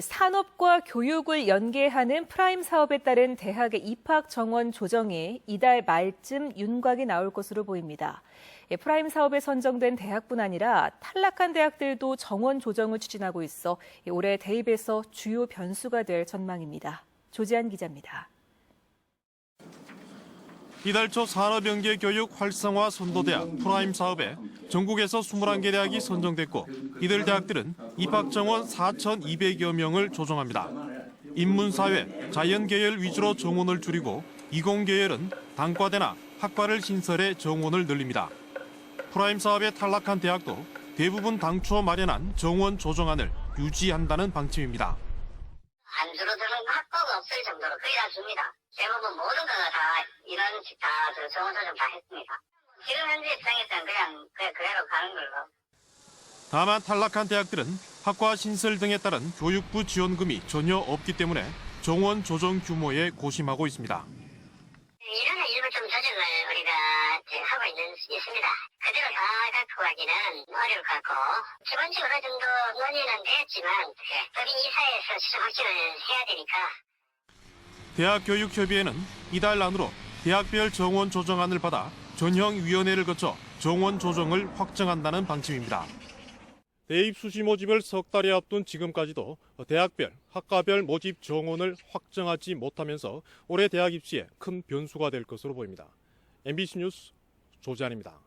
산업과 교육을 연계하는 프라임 사업에 따른 대학의 입학 정원 조정이 이달 말쯤 윤곽이 나올 것으로 보입니다. 예, 프라임 사업에 선정된 대학뿐 아니라 탈락한 대학들도 정원 조정을 추진하고 있어 올해 대입에서 주요 변수가 될 전망입니다. 조지한 기자입니다. 이달 초 산업연계 교육 활성화 선도대학 프라임 사업에 전국에서 21개 대학이 선정됐고 이들 대학들은 입학 정원 4,200여 명을 조정합니다. 인문사회, 자연계열 위주로 정원을 줄이고 이공계열은 단과대나 학과를 신설해 정원을 늘립니다. 프라임 사업에 탈락한 대학도 대부분 당초 마련한 정원 조정안을 유지한다는 방침입니다. 안 줄어드는 학과가 없을 정도로 거의 다 줍니다. 대부분 모든 거가 다 이런 식다 정원 조정 다 했습니다. 지금 현재 입장에서는 그냥 그대로 가는 걸로. 다만 탈락한 대학들은 학과 신설 등에 따른 교육부 지원금이 전혀 없기 때문에 정원 조정 규모에 고심하고 있습니다. 이런 일부 좀 조정을 우리가 하고 있는, 있습니다. 그대로 다 갖고 가기는 어려울 것 같고, 기본적으로 어느 정도 논의는 됐지만, 법인 이사에서 수정 확정을 해야 되니까, 대학교육협의회는 이달 안으로 대학별 정원 조정안을 받아 전형위원회를 거쳐 정원 조정을 확정한다는 방침입니다. 대입 수시 모집을 석 달이 앞둔 지금까지도 대학별, 학과별 모집 정원을 확정하지 못하면서 올해 대학 입시에 큰 변수가 될 것으로 보입니다. MBC 뉴스 조지안입니다.